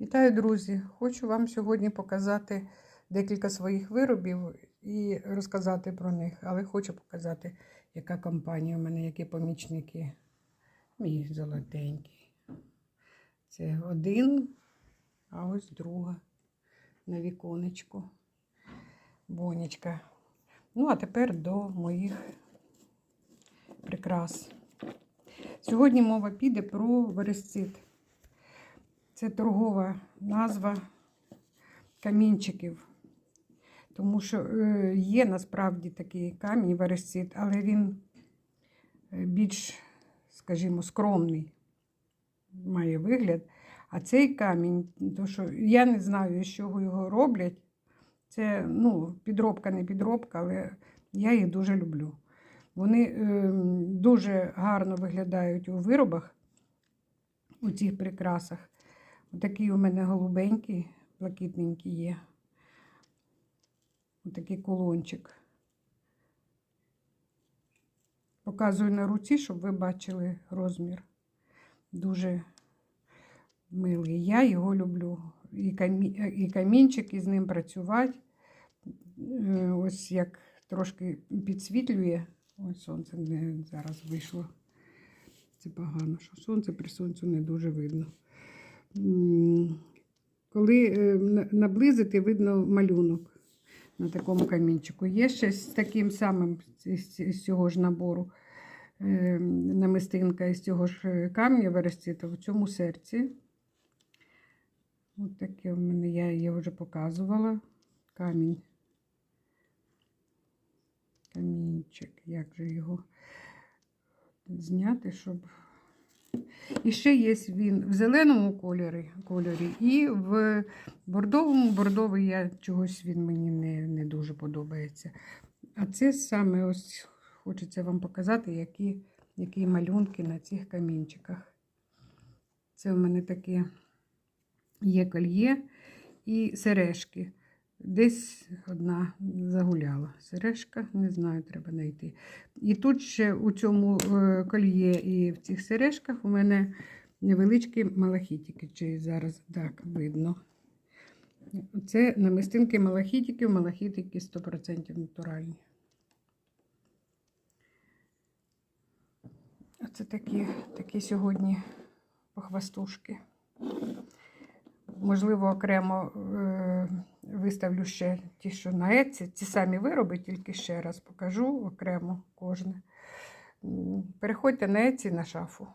Вітаю, друзі! Хочу вам сьогодні показати декілька своїх виробів і розказати про них, але хочу показати, яка компанія у мене, які помічники. Мій золотенький. Це один, а ось друга на віконечку. Бонечка. Ну, а тепер до моїх прикрас. Сьогодні мова піде про вересцит. Це торгова назва камінчиків. Тому що е, є насправді такий камінь вересцит, але він е, більш, скажімо, скромний має вигляд. А цей камінь, то що я не знаю, з чого його роблять. Це ну, підробка, не підробка, але я їх дуже люблю. Вони е, дуже гарно виглядають у виробах, у цих прикрасах. Отакий у мене голубенький, блакитненький є. Отакий кулончик. Показую на руці, щоб ви бачили розмір. Дуже милий. Я його люблю. І, і камінчик, і з ним працювати. Е, Ось як трошки підсвітлює. Ось сонце не зараз вийшло. Це погано, що сонце при сонцю не дуже видно. Коли е, наблизити, видно малюнок на такому камінчику. Є ще з таким самим з- цього ж набору е, намистинка із цього ж е, камня вересцита в цьому серці. Ось таке в мене, я її вже показувала. Камінь. Камінчик. Як же його зняти, щоб. І ще є він в зеленому кольорі, кольорі і в бордовому. Бордовий я чогось він мені не, не дуже подобається. А це саме ось хочеться вам показати, які, які малюнки на цих камінчиках. Це в мене таке є кольє і сережки. Десь одна загуляла. Сережка, не знаю, треба знайти. І тут ще у цьому е, кольє і в цих сережках у мене невеличкі малахітики, чи зараз так видно. Це намистинки малахітиків, малахітики 100% натуральні. Оце такі, такі сьогодні похвастушки. Можливо, окремо е, виставлю ще ті, що на Еці. Ці самі вироби, тільки ще раз покажу окремо кожне. Переходьте на Еці на шафу.